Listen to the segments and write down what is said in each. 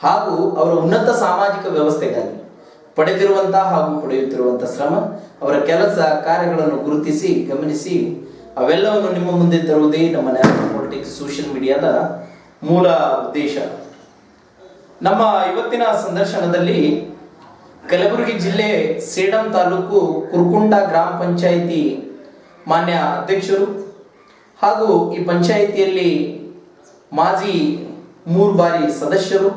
ಹಾಗೂ ಅವರ ಉನ್ನತ ಸಾಮಾಜಿಕ ವ್ಯವಸ್ಥೆಗಾಗಿ ಪಡೆದಿರುವಂತಹ ಹಾಗೂ ಪಡೆಯುತ್ತಿರುವಂತಹ ಶ್ರಮ, ಅವರ ಕೆಲಸ ಕಾರ್ಯಗಳನ್ನು ಗುರುತಿಸಿ, ಗಮನಿಸಿ, ಅವೆಲ್ಲವನ್ನು ನಿಮ್ಮ ಮುಂದೆ ತರುವುದೇ ನಮ್ಮ ನ್ಯಾಷನಲ್ ಪಾಲಿಟಿಕ್ಸ್ ಸೋಷಿಯಲ್ ಮೀಡಿಯಾದ ಮೂಲ ಉದ್ದೇಶ. ನಮ್ಮ ಇವತ್ತಿನ ಸಂದರ್ಶನದಲ್ಲಿ ಕಲಬುರಗಿ ಜಿಲ್ಲೆ ಸೇಡಂ ತಾಲೂಕು ಕುರ್ಕುಂಡ ಗ್ರಾಮ ಪಂಚಾಯಿತಿ ಮಾನ್ಯ ಅಧ್ಯಕ್ಷರು ಹಾಗೂ ಈ ಪಂಚಾಯಿತಿಯಲ್ಲಿ ಮಾಜಿ ಮೂರು ಬಾರಿ ಸದಸ್ಯರು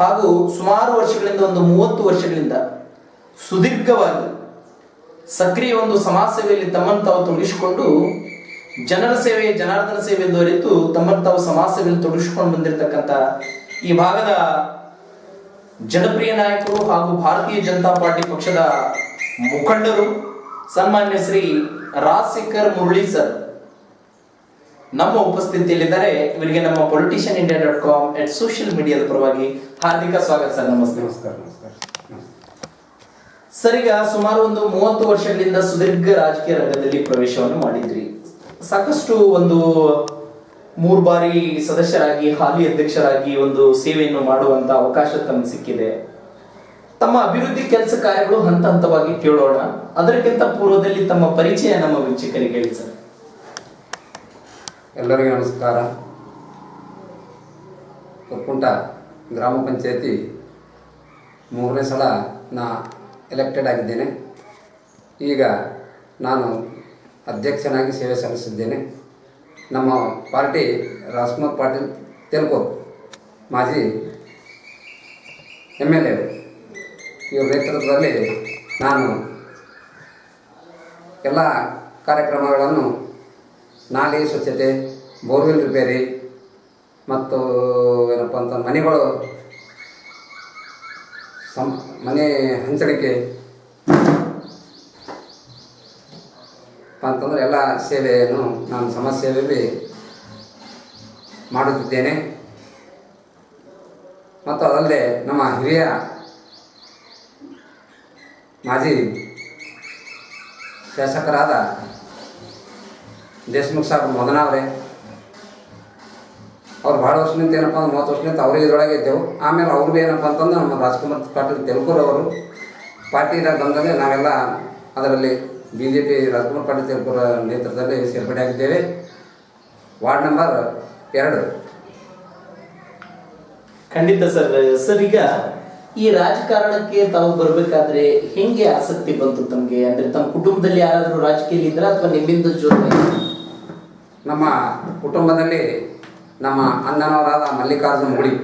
ಹಾಗೂ ಸುಮಾರು ವರ್ಷಗಳಿಂದ ಒಂದು ಮೂವತ್ತು ವರ್ಷಗಳಿಂದ ಸುದೀರ್ಘವಾಗಿ ಸಕ್ರಿಯ ಒಂದು ಸಮಾಜ ಸೇವೆಯಲ್ಲಿ ತಮ್ಮನ್ನು ತಾವು ತೊಡಗಿಸಿಕೊಂಡು ಜನರ ಸೇವೆ, ಜನಾರ್ದನ ಸೇವೆ ಎಂದು ತಮ್ಮನ್ನು ತಾವು ಸಮಾಜ ಸೇವೆಯಲ್ಲಿ ತೊಡಗಿಸಿಕೊಂಡು ಬಂದಿರತಕ್ಕಂಥ ಈ ಭಾಗದ ಜನಪ್ರಿಯ ನಾಯಕರು ಹಾಗೂ ಭಾರತೀಯ ಜನತಾ ಪಾರ್ಟಿ ಪಕ್ಷದ ಮುಖಂಡರು ಸನ್ಮಾನ್ಯ ಶ್ರೀ ರಾಜಶೇಖರ್ ಮುರಳಿ ಸರ್. ನಮ್ಮ ಉಪಸ್ಥಿತಿಯಲ್ಲಿದ್ದಾರೆ. ಇವರಿಗೆ ನಮ್ಮ politician India dot com at social ಮೀಡಿಯಾದ ಪರವಾಗಿ ಹಾರ್ದಿಕ ಸ್ವಾಗತ ಸರ್ ನಮಸ್ತೆ. ನಮಸ್ಕಾರ ನಮಸ್ಕಾರ. ಸರ್ ಈಗ ಸುಮಾರು ಒಂದು ಮೂವತ್ತು ವರ್ಷಗಳಿಂದ ಸುದೀರ್ಘ ರಾಜಕೀಯ ರಂಗದಲ್ಲಿ ಪ್ರವೇಶವನ್ನು ಮಾಡಿದ್ರಿ. ಸಾಕಷ್ಟು ಒಂದು ಮೂರು ಬಾರಿ ಸದಸ್ಯರಾಗಿ ಹಾಲಿ ಅಧ್ಯಕ್ಷರಾಗಿ ಒಂದು ಸೇವೆಯನ್ನು ಮಾಡುವಂತ ಅವಕಾಶ ತಮಗೆ ಸಿಕ್ಕಿದೆ. ತಮ್ಮ ಅಭಿವೃದ್ಧಿ ಕೆಲಸ ಕಾರ್ಯಗಳು ಹಂತ ಹಂತವಾಗಿ ಕೇಳೋಣ. ಅದಕ್ಕಿಂತ ಪೂರ್ವದಲ್ಲಿ ತಮ್ಮ ಪರಿಚಯ ನಮ್ಮ ವೀಕ್ಷಕರಿಗೆ ಹೇಳಿ ಸರ್. ಎಲ್ಲರಿಗೂ ನಮಸ್ಕಾರ. ಕುರ್ಕುಂಟ ಗ್ರಾಮ ಪಂಚಾಯತಿ ಮೂರನೇ ಸಲ ನಾ ಎಲೆಕ್ಟೆಡ್ ಆಗಿದ್ದೇನೆ. ಈಗ ನಾನು ಅಧ್ಯಕ್ಷನಾಗಿ ಸೇವೆ ಸಲ್ಲಿಸಿದ್ದೇನೆ. ನಮ್ಮ ಪಾರ್ಟಿ ರಾಜ್ಕುಮಾರ್ ಪಾಟೀಲ್ ತೆಲುಗು, ಮಾಜಿ ಎಂ ಎಲ್ ಎ. ಇವ್ರ ನೇತೃತ್ವದಲ್ಲಿ ನಾನು ಎಲ್ಲ ಕಾರ್ಯಕ್ರಮಗಳನ್ನು ನಾಲೆ ಸ್ವಚ್ಛತೆ, ಬೋರ್ವೆಲ್ ರಿಪೇರಿ ಮತ್ತು ಏನಪ್ಪ ಅಂತ ಮನೆಗಳು, ಸಂ, ಮನೆ ಹಂಚಣಿಕೆ ಅಂತಂದರೆ ಎಲ್ಲ ಸೇವೆಯನ್ನು ನಾನು ಸಮಾಜ ಮಾಡುತ್ತಿದ್ದೇನೆ. ಮತ್ತು ಅದಲ್ಲದೆ ನಮ್ಮ ಹಿರಿಯ ಮಾಜಿ ಶಾಸಕರಾದ ದೇಶಮುಖ್ ಸಾಹೇಬ್ ಮೊದಲಾವ್ರೆ ಅವ್ರು ಭಾಳ ವರ್ಷದಿಂದ ಏನಪ್ಪ ಅಂದ್ರೆ ಮೂವತ್ತು ವರ್ಷದಿಂದ ಅವರೇ ಇದರೊಳಗೆ ಇದ್ದೆವು. ಆಮೇಲೆ ಅವ್ರು ಭೀ ಏನಪ್ಪ ಅಂತಂದ್ರೆ ನಮ್ಮ ರಾಜ್ಕುಮಾರ್ ಪಾಟೀಲ್ ತೆಲುಕೂರವರು ಅವರು ಪಾರ್ಟಿದಾಗ ಬಂದಾಗ ನಾವೆಲ್ಲ ಅದರಲ್ಲಿ B J P Rajkumar Patil ತೆಲುಕೂರ ನೇತೃತ್ವದಲ್ಲಿ ಸೇರ್ಪಡೆ ಆಗಿದ್ದೇವೆ. ವಾರ್ಡ್ ನಂಬರ್ ಎರಡು. ಖಂಡಿತ ಸರ್. ಸರ್ ಈಗ ಈ ರಾಜಕಾರಣಕ್ಕೆ ತಾವು ಬರಬೇಕಾದ್ರೆ ಹೆಂಗೆ ಆಸಕ್ತಿ ಬಂತು ತಮಗೆ? ಅಂದ್ರೆ ತಮ್ಮ ಕುಟುಂಬದಲ್ಲಿ ಯಾರಾದರೂ ರಾಜಕೀಯ ಇದ್ರ ಅಥವಾ ನಿಮ್ಮಿಂದ ಜೋರು ನಮ್ಮ ಕುಟುಂಬದಲ್ಲಿ ನಮ್ಮ ಅಣ್ಣನವರಾದ ಮಲ್ಲಿಕಾರ್ಜುನ ಹುಡಿ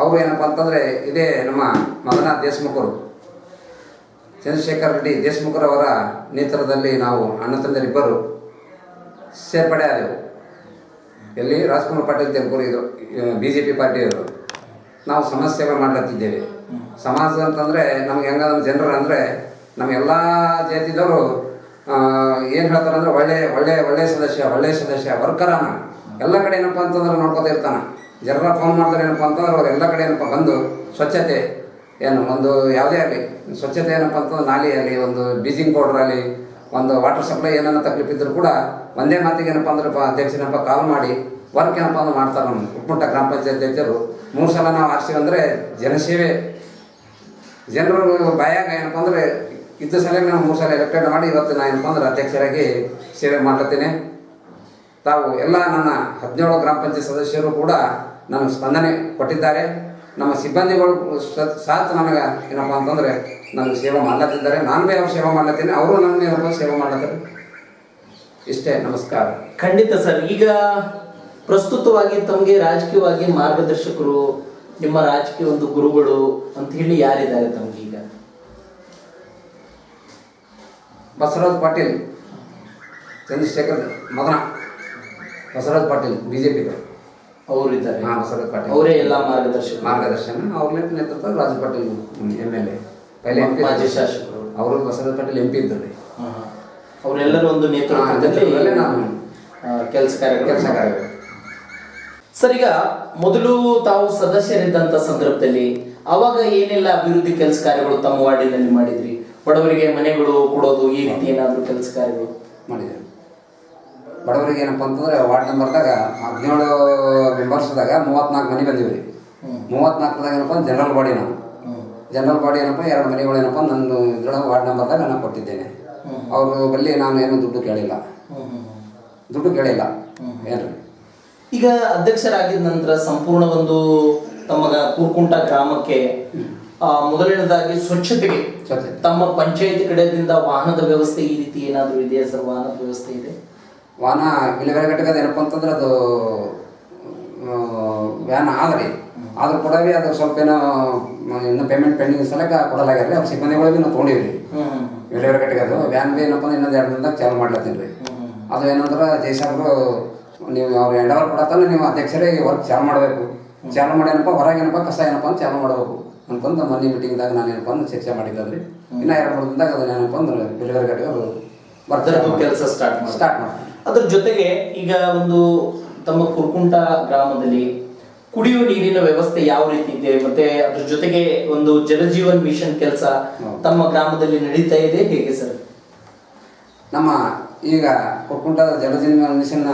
ಅವರು ಏನಪ್ಪ ಅಂತಂದರೆ ಇದೇ ನಮ್ಮ ಮಗನಾಥ್ ದೇಶಮುಖರು. ಚಂದ್ರಶೇಖರ್ ರೆಡ್ಡಿ ದೇಶಮುಖರವರ ನೇತೃತ್ವದಲ್ಲಿ ನಾವು ಅಣ್ಣ ತಂದರಿಬ್ಬರು ಸೇರ್ಪಡೆ ಆದೆವು. ಎಲ್ಲಿ ರಾಜ್ಕುಮಾರ್ ಪಾಟೀಲ್ ತೆಲುಗೂರು ಇದು ಬಿ ಜೆ ಪಿ ಪಾರ್ಟಿಯವರು ನಾವು ಸಮಾಜ ಸೇವೆ ಮಾಡ್ಲತ್ತಿದ್ದೇವೆ. ಸಮಾಜ ಅಂತಂದರೆ ನಮ್ಗೆ ಹೆಂಗಂದ್ರೆ ಜನರು ಅಂದರೆ ನಮ್ಮೆಲ್ಲ ಜಾತಿದವರು ಏನು ಹೇಳ್ತಾರೆ ಅಂದ್ರೆ ಒಳ್ಳೆ ಒಳ್ಳೆ ಒಳ್ಳೆ ಸದಸ್ಯ ಒಳ್ಳೆ ಸದಸ್ಯ, ವರ್ಕರನ. ಎಲ್ಲ ಕಡೆ ಏನಪ್ಪ ಅಂತಂದ್ರೆ ನೋಡ್ಕೋತಾ ಇರ್ತಾನ. ಜನರ ಫೋನ್ ಮಾಡಿದ್ರೆ ಏನಪ್ಪ ಅಂತಂದ್ರೆ ಅವ್ರು ಎಲ್ಲ ಕಡೆ ಏನಪ್ಪ ಬಂದು ಸ್ವಚ್ಛತೆ, ಏನು ಒಂದು ಯಾವುದೇ ಆಗಲಿ, ಸ್ವಚ್ಛತೆ ಏನಪ್ಪ ಅಂತಂದ್ರೆ ನಾಲಿಯಲ್ಲಿ ಒಂದು ಬೀಜಿಂಗ್ ಪೌಡ್ರ್ ಆಗಲಿ, ಒಂದು ವಾಟರ್ ಸಪ್ಲೈ ಏನನ್ನ ತಕ್ಲಿಪ್ಪಿದ್ರು ಕೂಡ ಒಂದೇ ಮಾತಿಗೆ ಏನಪ್ಪ ಅಂದ್ರೆ ಅಧ್ಯಕ್ಷನಪ್ಪ ಕಾಲ್ ಮಾಡಿ ವರ್ಕ್ ಏನಪ್ಪ ಅಂದ್ರೆ ಮಾಡ್ತಾರೆ ನಮ್ಮ ಉಪ್ಪುಂಟ ಗ್ರಾಮ ಪಂಚಾಯತ್ ಅಧ್ಯಕ್ಷರು. ಮೂರು ಸಲ ನಾವು ಆರಿಸಿ ಅಂದರೆ ಜನಸೇವೆ. ಜನರು ಬಾಯಾಗ ಏನಪ್ಪ ಅಂದರೆ ಇದ್ದ ಸಲ ನಾನು ಮೂರು ಸಲ ಎಲೆಕ್ಟೆಡ್ ಮಾಡಿ ಇವತ್ತು ನಾನು ಏನಪ್ಪ ಅಂದ್ರೆ ಅಧ್ಯಕ್ಷರಾಗಿ ಸೇವೆ ಮಾಡ್ಲತ್ತೇನೆ. ತಾವು ಎಲ್ಲ ನನ್ನ ಹದಿನೇಳು ಗ್ರಾಮ ಪಂಚಾಯತ್ ಸದಸ್ಯರು ಕೂಡ ನನಗೆ ಸ್ಪಂದನೆ ಕೊಟ್ಟಿದ್ದಾರೆ. ನಮ್ಮ ಸಿಬ್ಬಂದಿಗಳು ಸಾತ್ ನನಗೆ ಏನಪ್ಪ ಅಂತಂದರೆ ನನಗೆ ಸೇವೆ ಮಾಡ್ಲತ್ತಿದ್ದಾರೆ. ನಾನು ಭೀ ಅವ್ರು ಸೇವೆ ಮಾಡ್ಲತ್ತೀನಿ. ಅವರು ನನಗೆ ಏನಪ್ಪ ಸೇವೆ ಮಾಡ್ಲತ್ತಾರೆ. ಇಷ್ಟೇ, ನಮಸ್ಕಾರ. ಖಂಡಿತ ಸರ್. ಈಗ ಪ್ರಸ್ತುತವಾಗಿ ತಮಗೆ ರಾಜಕೀಯವಾಗಿ ಮಾರ್ಗದರ್ಶಕರು, ನಿಮ್ಮ ರಾಜಕೀಯ ಒಂದು ಗುರುಗಳು ಅಂತ ಹೇಳಿ ಯಾರಿದ್ದಾರೆ ತಮ್ಗೆ? ಬಸವರಾಜ್ ಪಾಟೀಲ್ ಚಂದ್ರಶೇಖರ್ ಮದನ Basavaraj Patil B J P ಅವರು ಇದ್ದಾರೆ ಹಾಂ ಬಸವರಾಜ್ ಪಾಟೀಲ್. ಅವರೇ ಎಲ್ಲ ಮಾರ್ಗದರ್ಶಕ ಮಾರ್ಗದರ್ಶನ ಅವ್ರ ನೇತೃತ್ವ Raju Patil M L A. ಪೈಲೆ ಎಂ ಪಿ ಮಾಜಿ ಶಾಸಕರು. ಅವರು ಬಸವರಾಜ್ ಪಾಟೀಲ್ ಎಂ ಪಿ ಇದ್ದಾರೆ. ಅವರೆಲ್ಲರೂ ಒಂದು ನೇತೃತ್ವದಲ್ಲಿ ನೇತೃತ್ವದಲ್ಲಿ ನಾನು. ಕೆಲಸ ಕಾರ್ಯ ಕೆಲಸ ಕಾರ್ಯ ಸರ್ ಈಗ ಮೊದಲು ತಾವು ಸದಸ್ಯರಿದ್ದಂಥ ಸಂದರ್ಭದಲ್ಲಿ ಅವಾಗ ಏನೆಲ್ಲ ಅಭಿವೃದ್ಧಿ ಕೆಲಸ ಕಾರ್ಯಗಳು ತಮ್ಮ ವಾರ್ಡಿನಲ್ಲಿ ಮಾಡಿದ್ರಿ? ಬಡವರಿಗೆ ಮನೆಗಳು ಕೊಡೋದು ಈ ರೀತಿ ಏನಾದರೂ ಕೆಲಸ ಕಾರ್ಯಗಳು ಮಾಡಿದ್ದೇವೆ ಬಡವರಿಗೆ ಏನಪ್ಪ ಅಂತಂದ್ರೆ ವಾರ್ಡ್ ನಂಬರ್ದಾಗ ಹದಿನೇಳು ಮೆಂಬರ್ಸ್ದಾಗ ಮೂವತ್ನಾಲ್ಕು ಮನೆ ಬಂದೀವಿ ರೀ. ಮೂವತ್ನಾಲ್ಕದಾಗ ಏನಪ್ಪ ಜನರಲ್ ಬಾಡಿ ನಾವು. ಜನರಲ್ ಬಾಡಿ ಏನಪ್ಪ ಎರಡು ಮನೆಗಳು ಏನಪ್ಪ ನನ್ನ ಇದ್ರೊಳಗೆ ವಾರ್ಡ್ ನಂಬರ್ದಾಗ ನಾನು ಕೊಟ್ಟಿದ್ದೇನೆ. ಅವರು ಬಲ್ಲಿ ನಾನು ಏನು ದುಡ್ಡು ಕೇಳಿಲ್ಲ. ದುಡ್ಡು ಕೇಳಿಲ್ಲ. ಏನು ಏನ್ರಿ ಈಗ ಅಧ್ಯಕ್ಷರಾಗಿದ್ದ ನಂತರ ಸಂಪೂರ್ಣ ಒಂದು ತಮ್ಮ ಕೂರ್ಕುಂಟ ಗ್ರಾಮಕ್ಕೆ ಮೊದಲನೇದಾಗಿ ಸ್ವಚ್ಛತೆಗೆ ಸ್ವಚ್ಛತೆ. ತಮ್ಮ ಪಂಚಾಯತಿ ಕಡೆಯಿಂದ ವಾಹನದ ವ್ಯವಸ್ಥೆ ಈ ರೀತಿ ಏನಾದರೂ ಇದೆಯಾ ಸರ್? ವಾಹನದ ವ್ಯವಸ್ಥೆ ಇದೆ? ವಾಹನ ಬಿಲಗಡೆ ಘಟಕದ ಏನಪ್ಪ ಅಂತಂದ್ರೆ ಅದು ವ್ಯಾನ್ ಆದ್ರಿ ಆದ್ರೂ ಕೂಡ ಭೀ ಅದು ಸ್ವಲ್ಪ ಏನೋ ಇನ್ನೂ ಪೇಮೆಂಟ್ ಪೆಂಡಿಂಗ್ ಸಲಕ ಕೊಡಲಾಗ್ಯಾರ ಅವ್ರ ಸಿಬ್ಬಂದಿಗಳಿಗೆ ನಾವು ತೊಗೊಂಡಿವಿ ರೀ ಹ್ಮ್. ವಿಲೇವಾರಿ ಘಟಕದು ವ್ಯಾನ್ ಬಿ ಏನಪ್ಪ ಅಂದ್ರೆ ಇನ್ನೊಂದು ಎರಡು ದಿನದಾಗ ಚಾಲು ಮಾಡ್ಲತ್ತೀನಿ ರೀ ಅದು ಏನಂದ್ರೆ ಜೈಸಾಬ್ರು ನೀವು ಅವ್ರು ಎಂಡ್ ಅವರ್ ಕೊಡತ್ತಾನೆ ನೀವು ಅಧ್ಯಕ್ಷರೇ ವರ್ಕ್ ಚಾಲು ಮಾಡಬೇಕು. ಚಾಲು ಮಾಡಿ ಏನಪ್ಪ ಹೊರಗೆ ಏನಪ್ಪ ಕಸ ಏನಪ್ಪ ಅಂತ ಚಾಲು ಮಾಡಬೇಕು. ಅಂತಂದು ಮೊನ್ನೆ ಮೀಟಿಂಗ್ದಾಗ ನಾನು ಏನಪ್ಪ ಅಂದ್ರೆ ಚರ್ಚೆ ಮಾಡಿದ್ದೆ ಇನ್ನ ಎರಡು ಮೂರು ದಿನದಾಗ ಅದನ್ನ ಏನಪ್ಪ ಅಂದ್ರೆ ಡೆಲಿವರಿ ಘಟಕ ಅವರು ಬರ್ತಾರೆ ಕೆಲಸ ಸ್ಟಾರ್ಟ್ ಮಾಡಿ ಸ್ಟಾರ್ಟ್ ಮಾಡಿ ಅದ್ರ ಜೊತೆಗೆ ಈಗ ಒಂದು ತಮ್ಮ ಕುರ್ಕುಂಟ ಗ್ರಾಮದಲ್ಲಿ ಕುಡಿಯುವ ನೀರಿನ ವ್ಯವಸ್ಥೆ ಯಾವ ರೀತಿ ಇದೆ? ಮತ್ತೆ ಅದ್ರ ಜೊತೆಗೆ ಒಂದು ಜಲಜೀವನ್ ಮಿಷನ್ ಕೆಲಸ ತಮ್ಮ ಗ್ರಾಮದಲ್ಲಿ ನಡೀತಾ ಇದೆ ಹೇಗೆ ಸರ್? ನಮ್ಮ ಈಗ ಕುರ್ಕುಂಟದ ಜಲಜೀವನ್ ಮಿಷನ್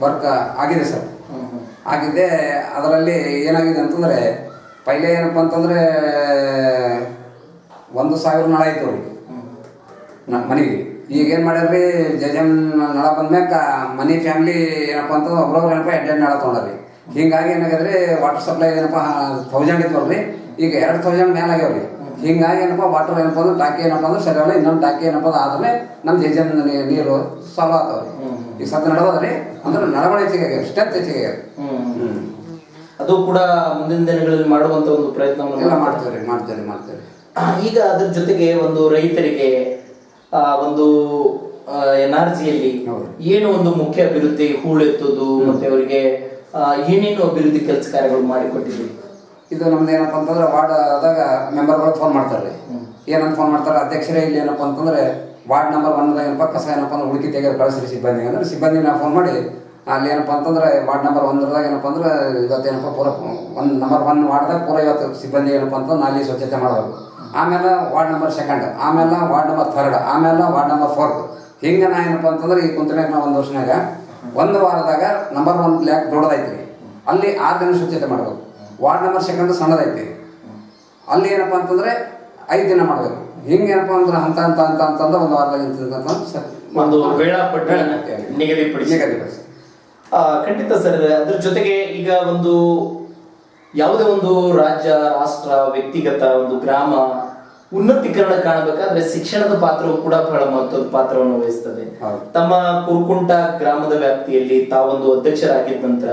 ವರ್ಕ್ ಆಗಿದೆ ಸರ್. ಆಗಿದೆ ಅದರಲ್ಲಿ ಏನಾಗಿದೆ ಅಂತಂದರೆ ಪೈಲೆ ಏನಪ್ಪ ಅಂತಂದರೆ ಒಂದು ಸಾವಿರ ನಳ ಆಯ್ತು ಅವ್ರಿಗೆ. ನ ಮನೆಗೆ. ಈಗ ಏನು ಮಾಡ್ಯಾರ್ರಿ ಜಜನ್ ನಳ ಬಂದ್ಮ್ಯಾಕ ಮನೆ ಫ್ಯಾಮ್ಲಿ ಏನಪ್ಪ ಅಂತಂದ್ರೆ ಒಬ್ರೊಬ್ರು ಏನಪ್ಪ ಎರಡು ನಳ ತೊಗೊಂಡ್ರಿ ಹಿಂಗಾಗಿ ಏನಾಗ್ಯದ್ರಿ ವಾಟರ್ ಸಪ್ಲೈ ಏನಪ್ಪ ತೌಸಂಡ್ ಅಲ್ರಿ. ಈಗ ಎರಡು ತೌಸಂಡ್ ಮೇಲೆ ಆಗ್ಯಾವ್ರಿ. ಹಿಂಗಾಗಿ ಏನಪ್ಪ ವಾಟರ್ ಏನಪ್ಪ ಅಂದ್ರೆ ಟಾಕಿ ಏನಪ್ಪ ಅಂದ್ರೆ ಸರಿಯಲ್ಲ ಇನ್ನೊಂದು ಟಾಕಿ ಏನಪ್ಪ ಅಂದ್ರೆ ಆದ್ರೆ ನಮ್ಮ ಜಜನ್ ನೀರು ಸಾಲ್ವ್ ಆಗ್ತಾವ್ರಿ. ಈಗ ಸದ್ಯ ನಡವದ್ರಿ ಅಂದ್ರೆ ನಡವಳಿ ಹೆಚ್ಚಿಗೆ ಆಗ್ಯಾವ ಸ್ಟ್ರೆಂತ್ ಹೆಚ್ಚಿಗೆ ಆಗ್ಯಾವ ಹ್ಞೂ ಅದು ಕೂಡ ಮುಂದಿನ ದಿನಗಳಲ್ಲಿ ಮಾಡುವಂತ ಒಂದು ಪ್ರಯತ್ನವನ್ನು ಮಾಡ್ತಾರೆ. ಮಾಡ್ತಾರೆ. ಮಾಡ್ತಾರೆ ಈಗ ಅದ್ರ ಜೊತೆಗೆ ಒಂದು ರೈತರಿಗೆ ಒಂದು ಎನ್ ಆರ್ ಜಿಯಲ್ಲಿ ಏನು ಒಂದು ಮುಖ್ಯ ಅಭಿವೃದ್ಧಿ ಹೂಳೆತ್ತೋದು ಮತ್ತೆ ಅವರಿಗೆ ಏನೇನು ಅಭಿವೃದ್ಧಿ ಕೆಲಸ ಕಾರ್ಯಗಳು ಮಾಡಿಕೊಟ್ಟಿದ್ವಿ ಇದು ನಮ್ದು ಏನಪ್ಪ ಅಂತಂದ್ರೆ ವಾರ್ಡ್ ಆದಾಗ ಮೆಂಬರ್ಗಳು ಫೋನ್ ಮಾಡ್ತಾರೆ. ಏನಂತ ಫೋನ್ ಮಾಡ್ತಾರೆ? ಅಧ್ಯಕ್ಷರೇ ಇಲ್ಲಿ ಏನಪ್ಪ ಅಂತಂದ್ರೆ ವಾರ್ಡ್ ನಂಬರ್ ಒನ್ದಾಗ ಏನಪ್ಪ ಕಸ ಏನಪ್ಪ ಅಂದ್ರೆ ಹುಡುಕಿ ತೆಗೆದು ಕಳಿಸ್ರಿ ಸಿಬ್ಬಂದಿ ಅಂದ್ರೆ ಸಿಬ್ಬಂದಿ ನಾವು ಫೋನ್ ಮಾಡಿ ಅಲ್ಲಿ ಏನಪ್ಪ ಅಂತಂದ್ರೆ ವಾರ್ಡ್ ನಂಬರ್ ಒಂದ್ರದಾಗ ಏನಪ್ಪ ಅಂದ್ರೆ ಇವತ್ತು ಏನಪ್ಪ ಪೂರ ಒಂದು ನಂಬರ್ ಒನ್ ವಾರ್ಡ್ದಾಗ ಪೂರ ಇವತ್ತು ಸಿಬ್ಬಂದಿ ಏನಪ್ಪ ಅಂತಂದ್ರೆ ನಾಲಿ ಸ್ವಚ್ಛತೆ ಮಾಡಬೇಕು. ಆಮೇಲೆ ವಾರ್ಡ್ ನಂಬರ್ ಸೆಕೆಂಡ್ ಆಮೇಲೆ ವಾರ್ಡ್ ನಂಬರ್ ಥರ್ಡ್ ಆಮೇಲೆ ವಾರ್ಡ್ ನಂಬರ್ ಫೋರ್ತ್ ಹಿಂಗೆ ನಾ ಏನಪ್ಪ ಅಂತಂದ್ರೆ ಈ ಕುಂತನಾಗ ನಾ ಒಂದು ವರ್ಷನಾಗ ಒಂದು ವಾರದಾಗ ನಂಬರ್ ಒನ್ ಲ್ಯಾಕ್ ದೊಡ್ಡದೈತಿ ಅಲ್ಲಿ ಆರು ದಿನ ಸ್ವಚ್ಛತೆ ಮಾಡಬೇಕು. ವಾರ್ಡ್ ನಂಬರ್ ಸೆಕೆಂಡ್ ಸಣ್ಣದೈತಿ ಅಲ್ಲಿ ಏನಪ್ಪ ಅಂತಂದ್ರೆ ಐದು ದಿನ ಮಾಡಬೇಕು. ಹಿಂಗೆ ಏನಪ್ಪ ಅಂದ್ರೆ ಹಂತ ಹಂತ ಅಂತ ಅಂತಂದ್ರೆ ಒಂದು ವಾರದಾಗ ಒಂದು ವೇಳಾಪಟ್ಟಿ ನಿಗದಿಪಡಿಸಿ. ನಿಗದಿಪಡಿಸಿ. ಖಂಡಿತ ಸರ್ ಅದ್ರ ಜೊತೆಗೆ ಈಗ ಒಂದು ಯಾವುದೇ ಒಂದು ರಾಜ್ಯ ರಾಷ್ಟ್ರ ವ್ಯಕ್ತಿಗತ ಒಂದು ಗ್ರಾಮ ಉನ್ನತೀಕರಣ ಕಾಣಬೇಕಾದ್ರೆ ಶಿಕ್ಷಣದ ಪಾತ್ರವು ಕೂಡ ಬಹಳ ಮಹತ್ವದ ಪಾತ್ರವನ್ನು ವಹಿಸ್ತದೆ. ತಮ್ಮ ಕುರುಕುಂಟ ಗ್ರಾಮದ ವ್ಯಾಪ್ತಿಯಲ್ಲಿ ತಾವೊಂದು ಅಧ್ಯಕ್ಷರಾಗಿದ್ದ ನಂತರ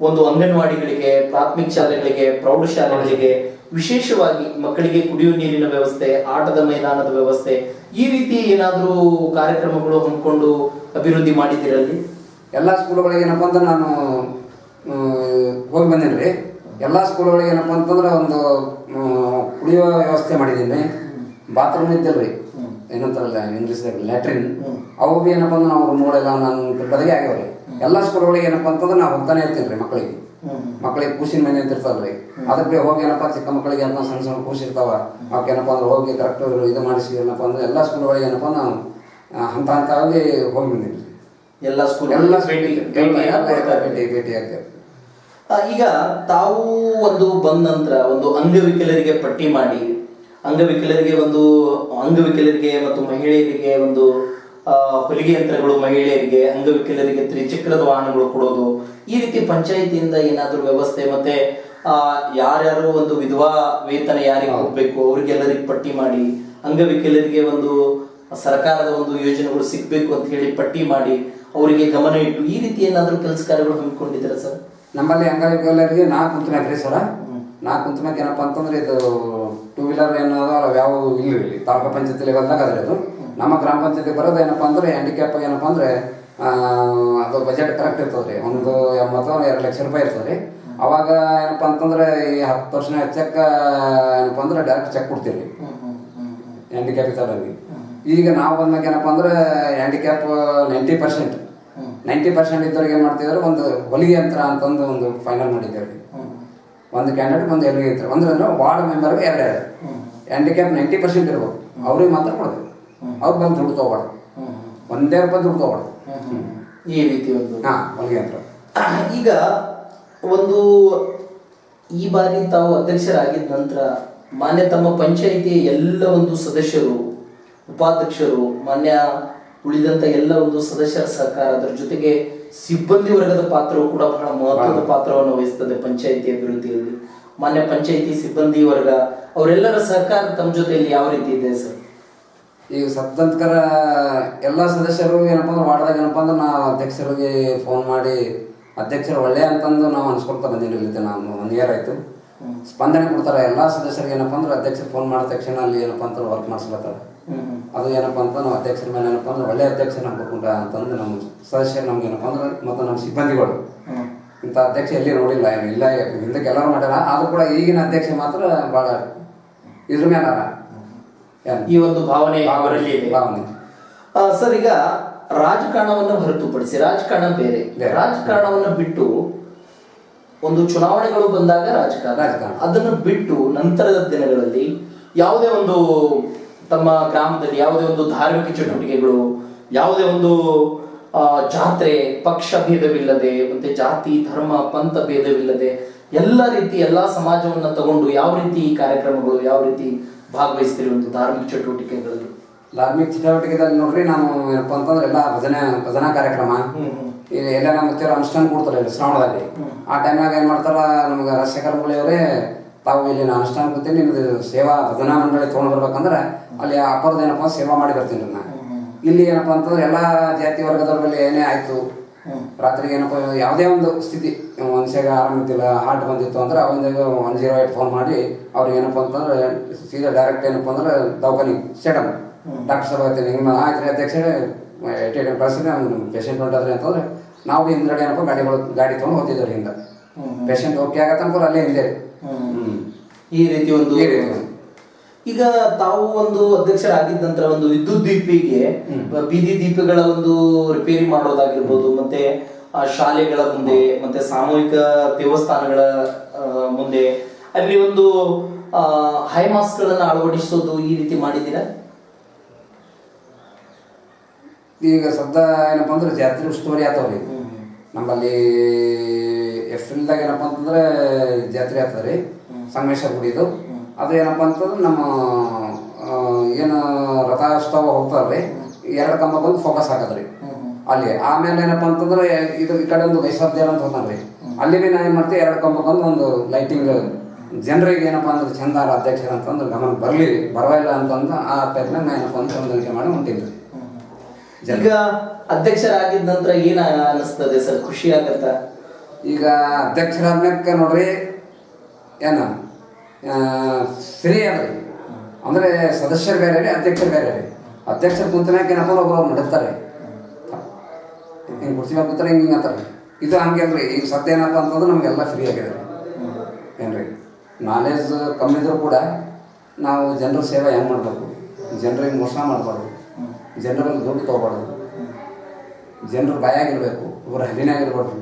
ಒಂದು ಅಂಗನವಾಡಿಗಳಿಗೆ ಪ್ರಾಥಮಿಕ ಶಾಲೆಗಳಿಗೆ ಪ್ರೌಢಶಾಲೆಗಳಿಗೆ ವಿಶೇಷವಾಗಿ ಮಕ್ಕಳಿಗೆ ಕುಡಿಯುವ ನೀರಿನ ವ್ಯವಸ್ಥೆ ಆಟದ ಮೈದಾನದ ವ್ಯವಸ್ಥೆ ಈ ರೀತಿ ಏನಾದರೂ ಕಾರ್ಯಕ್ರಮಗಳು ಹೊಂದ್ಕೊಂಡು ಅಭಿವೃದ್ಧಿ ಮಾಡಿದ್ದೀರಲ್ಲಿ ಎಲ್ಲ ಸ್ಕೂಲುಗಳಿಗೆ ಏನಪ್ಪ ಅಂದ್ರೆ ನಾನು ಹೋಗಿ ಬಂದೇನೆ ರೀ. ಎಲ್ಲ ಸ್ಕೂಲ್ಗಳಿಗೆ ಏನಪ್ಪ ಅಂತಂದ್ರೆ ಒಂದು ಕುಡಿಯುವ ವ್ಯವಸ್ಥೆ ಮಾಡಿದ್ದೀನಿ. ಬಾತ್ರೂಮ್ ಇದ್ದಿಲ್ಲ ರೀ. ಏನಂತಾರಲ್ಲ ಇಂಗ್ಲೀಷ್ದಾಗ ಲ್ಯಾಟ್ರಿನ್. ಅವು ಭೀ ಏನಪ್ಪ ಅಂದ್ರೆ ನಾವು ರೂಮ್ಗಳೆಲ್ಲ ನನ್ನ ಬದಗೆ ರೀ. ಎಲ್ಲ ಸ್ಕೂಲ್ಗಳಿಗೆ ಏನಪ್ಪ ಅಂತಂದ್ರೆ ನಾವು ಹೋಗ್ತಾನೆ ಇರ್ತೀನಿ ರೀ ಮಕ್ಕಳಿಗೆ. ಮಕ್ಕಳಿಗೆ ಕೂಸಿನ ಮನೆ ಅಂತ ಇರ್ತಾವ್ರಿ ಅದಕ್ಕೆ ಹೋಗಿ ಏನಪ್ಪ ಚಿಕ್ಕ ಮಕ್ಕಳಿಗೆ ಏನಪ್ಪ ಸಣ್ಣ ಸಣ್ಣ ಕೂಸಿ ಇರ್ತಾವ. ಅವಕ್ಕೆ ಏನಪ್ಪ ಅಂದ್ರೆ ಹೋಗಿ ಕರೆಕ್ಟ್ ಇದು ಮಾಡಿಸಿ ಏನಪ್ಪ ಅಂದ್ರೆ ಎಲ್ಲ ಸ್ಕೂಲ್ಗಳಿಗೆ ಏನಪ್ಪ ನಾವು ಹಂತ ಹಂತವಾಗಿ ಹೋಗಿ ಬಂದೀನಿ ಎಲ್ಲ ಸ್ಕೂಲ್ ಎಲ್ಲ ಭೇಟಿ ಭೇಟಿ ಭೇಟಿ ಭೇಟಿ ಭೇಟಿ ಆಗ್ತೇವೆ ಈಗ ತಾವು ಒಂದು ಬಂದ ನಂತರ ಒಂದು ಅಂಗವಿಕಲರಿಗೆ ಪಟ್ಟಿ ಮಾಡಿ ಅಂಗವಿಕಲರಿಗೆ ಒಂದು ಅಂಗವಿಕಲರಿಗೆ ಮತ್ತು ಮಹಿಳೆಯರಿಗೆ ಒಂದು ಹೊಲಿಗೆ ಯಂತ್ರಗಳು ಮಹಿಳೆಯರಿಗೆ ಅಂಗವಿಕಲರಿಗೆ ತ್ರಿಚಕ್ರದ ವಾಹನಗಳು ಕೊಡೋದು ಈ ರೀತಿ ಪಂಚಾಯಿತಿಯಿಂದ ಏನಾದರೂ ವ್ಯವಸ್ಥೆ ಮತ್ತೆ ಯಾರ್ಯಾರು ಒಂದು ವಿಧವಾ ವೇತನ ಯಾರಿಗೆ ಹೋಗ್ಬೇಕು ಅವ್ರಿಗೆಲ್ಲರಿಗೆ ಪಟ್ಟಿ ಮಾಡಿ ಅಂಗವಿಕಲರಿಗೆ ಒಂದು ಸರ್ಕಾರದ ಒಂದು ಯೋಜನೆಗಳು ಸಿಗ್ಬೇಕು ಅಂತ ಹೇಳಿ ಪಟ್ಟಿ ಮಾಡಿ ಅವರಿಗೆ ಗಮನ ಇಟ್ಟು ಈ ರೀತಿ ಏನಾದರೂ ಕೆಲಸ ಕಾರ್ಯಗಳು ಹಮ್ಮಿಕೊಂಡಿದ್ದೀರಾ ಸರ್? ನಮ್ಮಲ್ಲಿ ಅಂಗವಿಕಲರಿಗೆ ನಾಲ್ಕು ಕುಂತ ರೀ ಸರ. ನಾಲ್ಕು ಕುಂತ ಮ್ಯಾಗ ಏನಪ್ಪ ಅಂತಂದ್ರೆ ಇದು ಟೂ ವೀಲರ್ ಏನದ ಯಾವ ಇಲ್ಲ ಇಲ್ಲಿ. ತಾಲೂಕು ಪಂಚಾಯತಿ ಲೆವೆಲ್ದಾಗ ಅದ್ರ ಅದು. ನಮ್ಮ ಗ್ರಾಮ ಪಂಚಾಯತಿ ಬರೋದು ಏನಪ್ಪ ಅಂದ್ರೆ ಹ್ಯಾಂಡಿಕ್ಯಾಪ್ ಏನಪ್ಪ ಅಂದ್ರೆ ಅದು ಬಜೆಟ್ ಕರೆಕ್ಟ್ ಇರ್ತದೆ ರೀ ಒಂದು ಎಂಬತ್ತು ಎರಡು ಲಕ್ಷ ರೂಪಾಯಿ ಇರ್ತದೆ ರೀ ಅವಾಗ ಏನಪ್ಪ ಅಂತಂದ್ರೆ ಈ ಹತ್ತು ವರ್ಷ ಚೆಕ್ ಏನಪ್ಪ ಅಂದ್ರೆ ಡೈರೆಕ್ಟ್ ಚೆಕ್ ಕೊಡ್ತೀವಿ ರೀ ಹ್ಯಾಂಡಿಕ್ಯಾಪ್ ಇದ್ದಾರಲ್ಲಿ ಈಗ ನಾವು ಬಂದಾಗ ಏನಪ್ಪ ಅಂದ್ರೆ handicap ninety percent ninety percent ಇದ್ದವ್ರಿಗೆ ಏನು ಮಾಡ್ತಿದ್ದಾರೆ ಒಂದು ಹೊಲಿಗೆ ಯಂತ್ರ ಅಂತಂದು ಒಂದು ಫೈನಲ್ ಮಾಡಿದ್ದೇವೆ ರೀ ಒಂದು ಕ್ಯಾಂಡಿಡೇಟ್ ಒಂದು ಹೊಲಿಗೆ ಯಂತ್ರ ಒಂದು ಅಂದ್ರೆ ವಾರ್ಡ್ ಮೆಂಬರ್ಗೆ ಎರಡು. ಎರಡು ಹ್ಯಾಂಡಿಕ್ಯಾಪ್ ನೈಂಟಿ ಪರ್ಸೆಂಟ್ ಇರ್ಬೇಕು. ಅವ್ರಿಗೆ ಮಾತ್ರ ಕೊಡ್ಬೇಕು ಅವ್ರು ಬಂದು ದುಡ್ಡು ತೊಗೊಬಾರ್ದು ಒಂದೇ ರೂಪಾಯಿ ದುಡ್ಡು ತೊಗೊಬಾರ್ದು ಈ ರೀತಿ ಒಂದು ಹಾಂ ಹೊಲಿಗೆ ಯಂತ್ರ ಈಗ ಒಂದು ಈ ಬಾರಿ ತಾವು ಅಧ್ಯಕ್ಷರಾಗಿದ್ದ ನಂತರ ಮಾನ್ಯ ತಮ್ಮ ಪಂಚಾಯಿತಿಯ ಎಲ್ಲ ಒಂದು ಸದಸ್ಯರು ಉಪಾಧ್ಯಕ್ಷರು ಮಾನ್ಯ ಉಳಿದಂತ ಎಲ್ಲ ಒಂದು ಸದಸ್ಯರ ಸಹಕಾರ ಅದರ ಜೊತೆಗೆ ಸಿಬ್ಬಂದಿ ವರ್ಗದ ಪಾತ್ರವು ಕೂಡ ಬಹಳ ಮಹತ್ವದ ಪಾತ್ರವನ್ನು ವಹಿಸ್ತದೆ ಪಂಚಾಯಿತಿ ಅಭಿವೃದ್ಧಿಯಲ್ಲಿ. ಮಾನ್ಯ ಪಂಚಾಯಿತಿ ಸಿಬ್ಬಂದಿ ವರ್ಗ ಅವರೆಲ್ಲರ ಸಹಕಾರ ತಮ್ಮ ಜೊತೆಯಲ್ಲಿ ಯಾವ ರೀತಿ ಇದೆ ಸರ್? ಈಗ ಸದ್ದಂತಕರ ಎಲ್ಲ ಸದಸ್ಯರು ಏನಪ್ಪ ಅಂದ್ರೆ ವಾರ್ಡ್ದಾಗ ಏನಪ್ಪ ಅಂದ್ರೆ ನಾವು ಅಧ್ಯಕ್ಷರಿಗೆ ಫೋನ್ ಮಾಡಿ ಅಧ್ಯಕ್ಷರು ಒಳ್ಳೆ ಅಂತಂದು ನಾವು ಅನ್ಸ್ಕೊಳ್ತಾ ಬಂದಿಲ್ಲ ಇಲ್ಲಿ ಒಂದು ಒನ್ ಇಯರ್ ಆಯ್ತು. ಸ್ಪಂದನೆ ಕೊಡ್ತಾರೆ ಎಲ್ಲ ಸದಸ್ಯರಿಗೆ ಏನಪ್ಪ ಅಂದ್ರೆ ಅಧ್ಯಕ್ಷರು ಫೋನ್ ಮಾಡಿದ ತಕ್ಷಣ ಅಲ್ಲಿ ಏನಪ್ಪ ಅಂತ ವರ್ಕ್ ಮಾಡಿಸ್ಲತ್ತಾರೆ ಅದು ಏನಪ್ಪ ಅಂತ ನಾವು ಅಧ್ಯಕ್ಷರ ಮೇಲೆ ಏನಪ್ಪ ಅಂದ್ರೆ ಒಳ್ಳೆ ಅಧ್ಯಕ್ಷ ನಂಬಕುಂಡ ಅಂತಂದ್ರೆ ಅಂತಂದು ನಮ್ಮ ಸದಸ್ಯರು ನಮ್ಗೆ ಏನಪ್ಪ ಅಂದ್ರೆ ಮತ್ತು ನಮ್ಮ ಸಿಬ್ಬಂದಿಗಳು. ಇಂಥ ಅಧ್ಯಕ್ಷ ಎಲ್ಲಿ ನೋಡಿಲ್ಲ ಏನು ಇಲ್ಲ ಹಿಂದಕ್ಕೆ ಎಲ್ಲರೂ ಮಾಡ್ಯಾರ. ಆದ್ರೂ ಕೂಡ ಈಗಿನ ಅಧ್ಯಕ್ಷ ಮಾತ್ರ ಭಾಳ ಇದ್ರ ಮೇಲೆ. ಈ ಒಂದು ಭಾವನೆ ಅವರಲ್ಲಿ ಭಾವನೆ. ಸರ್ ಈಗ ರಾಜಕಾರಣವನ್ನು ಹೊರತುಪಡಿಸಿ ರಾಜಕಾರಣ ಬೇರೆ. ಬೇರೆ. ರಾಜಕಾರಣವನ್ನು ಬಿಟ್ಟು ಒಂದು ಚುನಾವಣೆಗಳು ಬಂದಾಗ ರಾಜಕಾರಣ. ರಾಜಕಾರಣ. ಅದನ್ನು ಬಿಟ್ಟು ನಂತರದ ದಿನಗಳಲ್ಲಿ ಯಾವುದೇ ಒಂದು ತಮ್ಮ ಗ್ರಾಮದಲ್ಲಿ ಯಾವುದೇ ಒಂದು ಧಾರ್ಮಿಕ ಚಟುವಟಿಕೆಗಳು ಯಾವುದೇ ಒಂದು ಆ, ಜಾತ್ರೆ ಪಕ್ಷ ಭೇದವಿಲ್ಲದೆ ಮತ್ತೆ ಜಾತಿ ಧರ್ಮ ಪಂಥ ಭೇದವಿಲ್ಲದೆ ಎಲ್ಲ ರೀತಿ ಎಲ್ಲಾ ಸಮಾಜವನ್ನ ತಗೊಂಡು ಯಾವ ರೀತಿ ಈ ಕಾರ್ಯಕ್ರಮಗಳು ಯಾವ ರೀತಿ ಭಾಗವಹಿಸ್ತೀರಿ ಒಂದು ಧಾರ್ಮಿಕ ಚಟುವಟಿಕೆಗಳಲ್ಲಿ? ಧಾರ್ಮಿಕ ಚಟುವಟಿಕೆದಲ್ಲಿ ನೋಡ್ರಿ ನಾನು ಏನಪ್ಪ ಅಂತಂದ್ರೆ ಎಲ್ಲ ಭಜನೆ ಭಜನಾ ಕಾರ್ಯಕ್ರಮ. ಎಲ್ಲ ನಮ್ಮ ಹತ್ತಿರ ಅನುಷ್ಠಾನ ಕೊಡ್ತಾರೆ ಶ್ರಾವಣದಲ್ಲಿ. ಆ ಟೈಮ್ನಾಗ ಏನು ಮಾಡ್ತಾರ ನಮ್ಗೆ ರಾಜಶೇಖರ ಮುಳಿಯವರೇ ತಾವು ಇಲ್ಲಿ ನಾನು ಅನುಷ್ಠಾನ ಕೊಡ್ತೀನಿ ನಿಮ್ದು ಸೇವಾ ಭಜನಾ ಮಂಡಳಿ ತೊಗೊಂಡು ಬರ್ಬೇಕಂದ್ರೆ ಅಲ್ಲಿ ಹಬ್ಬದ ಏನಪ್ಪ ಸೇವಾ ಮಾಡಿ ಬರ್ತೀನಿ ನಾನು ಇಲ್ಲಿ ಏನಪ್ಪ ಅಂತಂದ್ರೆ ಎಲ್ಲ ಜಾತಿ ವರ್ಗದವ್ರ ಮೇಲೆ ಏನೇ ಆಯ್ತು ರಾತ್ರಿಗೆ ಏನಪ್ಪ ಯಾವುದೇ ಒಂದು ಸ್ಥಿತಿ ಮನುಷ್ಯಾಗ ಆರಾಮಿದ್ದಿಲ್ಲ ಹಾರ್ಟ್ ಬಂದಿತ್ತು ಅಂದ್ರೆ ಅವಾಗ ಒನ್ ಜೀರೋ ಏಟ್ ಫೋನ್ ಮಾಡಿ ಅವ್ರಿಗೆ ಏನಪ್ಪ ಅಂತಂದ್ರೆ ಸೀದಾ ಡೈರೆಕ್ಟ್ ಏನಪ್ಪ ಅಂದ್ರೆ ದವಾಖಾನಿ ಸ್ಟೇಡಮ್ ಡಾಕ್ಟರ್ ಸರ್ ಆಯ್ತೀನಿ ನಿಮ್ಮ ಆಯ್ತು ಅಧ್ಯಕ್ಷ ಏಟ್ ಏಟ್ ಕಳಿಸಿದ್ರೆ ಪೇಷಂಟ್ ಹೊಂಟಾದ್ರಿ ಅಂತಂದ್ರೆ ನಾವು ಹಿಂದ್ಗಡೆ ಏನಪ್ಪ ಗಾಡಿಗಳು ಗಾಡಿ ತೊಗೊಂಡು ಹೋಗ್ತಿದ್ದಾರೆ ಹಿಂದೆ. ಪೇಷಂಟ್ ಓಕೆ ಆಗತ್ತೆ ಅನ್ಕೊಂಡು ಅಲ್ಲೇ ಹಿಂದೆ ಹ್ಮ್. ಈ ರೀತಿ ಒಂದು. ಈಗ ತಾವು ಒಂದು ಅಧ್ಯಕ್ಷರಾಗಿದ್ದ ನಂತರ ಒಂದು ವಿದ್ಯುತ್ ದೀಪಿಗೆ ಬೀದಿ ದೀಪಗಳ ಒಂದು ರಿಪೇರಿ ಮಾಡೋದಾಗಿರ್ಬೋದು ಮತ್ತೆ ಶಾಲೆಗಳ ಮುಂದೆ ಮತ್ತೆ ಸಾಮೂಹಿಕ ದೇವಸ್ಥಾನಗಳ ಮುಂದೆ ಅಲ್ಲಿ ಒಂದು ಹೈ ಮಾಸ್ಕ್ ಗಳನ್ನ ಅಳವಡಿಸೋದು ಈ ರೀತಿ ಮಾಡಿದ್ದೀರಾ? ಈಗ ಸದ್ದ ಏನಪ್ಪ ಅಂದ್ರೆ ಜಾತ್ರೆ ಉಸ್ತುವಾರಿ ಆತವ್ರಿ ನಮ್ಮಲ್ಲಿ ಏಪ್ರಿಲ್ದಾಗ ಏನಪ್ಪ ಅಂತಂದ್ರೆ ಜಾತ್ರೆ ಆತದ್ರಿ ಸಂಗಮೇಶ್ವರ ಗುಡಿದು. ಅದು ಏನಪ್ಪ ಅಂತಂದ್ರೆ ನಮ್ಮ ಏನು ರಥೋತ್ಸವ ಹೋಗ್ತಾರ್ರಿ ಎರಡು ಕಂಬ ಬಂದು ಫೋಕಸ್ ಹಾಕದ್ರಿ. ಅಲ್ಲಿ. ಆಮೇಲೆ ಏನಪ್ಪ ಅಂತಂದ್ರೆ ಇದು ಈ ಕಡೆ ಒಂದು ವೈಸಾದ್ಯ ಅಂತ ಹೋಗ್ತಾನ್ರಿ ಅಲ್ಲಿ ಭೀ ನಾ ಏನು ಮಾಡ್ತೀವಿ ಎರಡು ಕಂಬ ಬಂದು ಒಂದು ಲೈಟಿಂಗ್ ಜನರಿಗೆ ಏನಪ್ಪ ಅಂದ್ರೆ ಚಂದಾರ ಅಧ್ಯಕ್ಷರು ಅಂತಂದ್ರೆ ಗಮನ ಬರಲಿ ಬರಲಿಲ್ಲ ಅಂತಂದು ಆ ಟೈಪ್ನಾಗ ನಾನು ಏನಪ್ಪ ಅಂದ್ರೆ ಹೊಂದಾಣಿಕೆ ಮಾಡಿ ಜನ. ಈಗ ಅಧ್ಯಕ್ಷರಾಗಿದ್ದ ನಂತರ ಏನ ಅನಿಸ್ತದೆ ಸರ್ ಖುಷಿ ಆಗತ್ತ? ಈಗ ಅಧ್ಯಕ್ಷರಾದ್ಮ್ಯಾಕ ನೋಡ್ರಿ ಏನು ಸರಿ ಅದ್ರಿ ಸದಸ್ಯರು ಬೇರೆ ರೀ ಅಧ್ಯಕ್ಷರು ಬೇರೆ ರೀ ಅಧ್ಯಕ್ಷರ ಕುಂತನಾಗ ಏನಪ್ಪ ಒಬ್ಬರು ನಡುತ್ತಾರೆ ಹಿಂಗೆ ಕುರ್ಚಿ ಕೂತಾರೆ ಹಿಂಗೆ ಹಿಂಗೆ ಅಂತಾರೆ. ಇದು ಹಂಗೆ ಅಲ್ರಿ. ಈಗ ಸದ್ಯ ಏನಪ್ಪ ಅಂತಂದ್ರೆ ನಮಗೆಲ್ಲ ಫ್ರೀ ಆಗಿದೆ ಏನ್ರಿ? ನಾಲೆಜ್ ಕಮ್ಮಿ ಇದ್ರೂ ಕೂಡ ನಾವು ಜನರ ಸೇವೆ ಹೆಂಗೆ ಮಾಡಬೇಕು? ಜನರಿಗೆ ಮೋಸ ಮಾಡಬಾರ್ದು. ಜನರಲ್ಲಿ ದುಡ್ಡು ತೊಗೊಬಾರ್ದು. ಜನರು ಬಾಯಾಗಿರ್ಬೇಕು. ಇವ್ರ ಹಲ್ಲಿನಾಗಿರ್ಬಾರ್ದು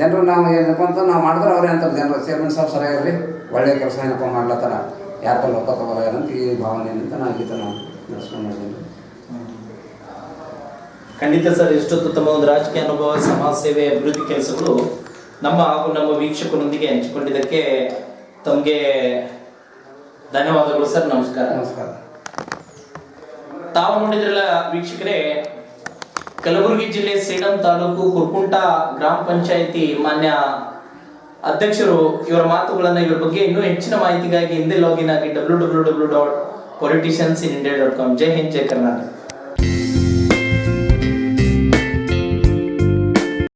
ಜನರು ನಾವು ಏನಪ್ಪ ಅಂತ ನಾವು ಮಾಡಿದ್ರೆ ಅವ್ರೇ ಅಂತಾರೆ. ಜನರು ಚೇರ್ಮನ್ ಸಾಹೇಬ್ ಸರಿಯಾಗಿರ್ರಿ ಒಳ್ಳೆ ಕೆಲಸ ಏನಪ್ಪ ಮಾಡ್ಲತ್ತಾರ ಯಾರ ಕೈಲಿ ತಗೋಲ್ಲ ಅಂತ ಈ ಭಾವನೆ ನಾವು ನಾನು ನಾವು ನಡೆಸ್ಕೊಂಡು ಮಾಡಿದ್ದೀನಿ ಖಂಡಿತ ಸರ್ ಎಷ್ಟೊತ್ತು ತಮ್ಮ ಒಂದು ರಾಜಕೀಯ ಅನುಭವ ಸಮಾಜ ಸೇವೆ ಅಭಿವೃದ್ಧಿ ಕೆಲಸಗಳು ನಮ್ಮ ಹಾಗೂ ನಮ್ಮ ವೀಕ್ಷಕರೊಂದಿಗೆ ಹಂಚಿಕೊಂಡಿದ್ದಕ್ಕೆ ತಮಗೆ ಧನ್ಯವಾದಗಳು ಸರ್ ನಮಸ್ಕಾರ. ನಮಸ್ಕಾರ. ತಾವು ನೋಡಿದ್ರಲ್ಲ ವೀಕ್ಷಕರೇ ಕಲಬುರಗಿ ಜಿಲ್ಲೆ ಸೇಡಂ ತಾಲೂಕು ಕುರ್ಕುಂಟ ಗ್ರಾಮ ಪಂಚಾಯಿತಿ ಮಾನ್ಯ ಅಧ್ಯಕ್ಷರು ಇವರ ಮಾತುಗಳನ್ನ ಇವರ ಬಗ್ಗೆ ಇನ್ನೂ ಹೆಚ್ಚಿನ ಮಾಹಿತಿಗಾಗಿ ಹಿಂದೆ ಲಾಗಿನ್ ಆಗಿ W W W dot politicians in India dot com ಜೈ ಹಿಂದ್, ಜೈ ಕರ್ನಾಟಕ.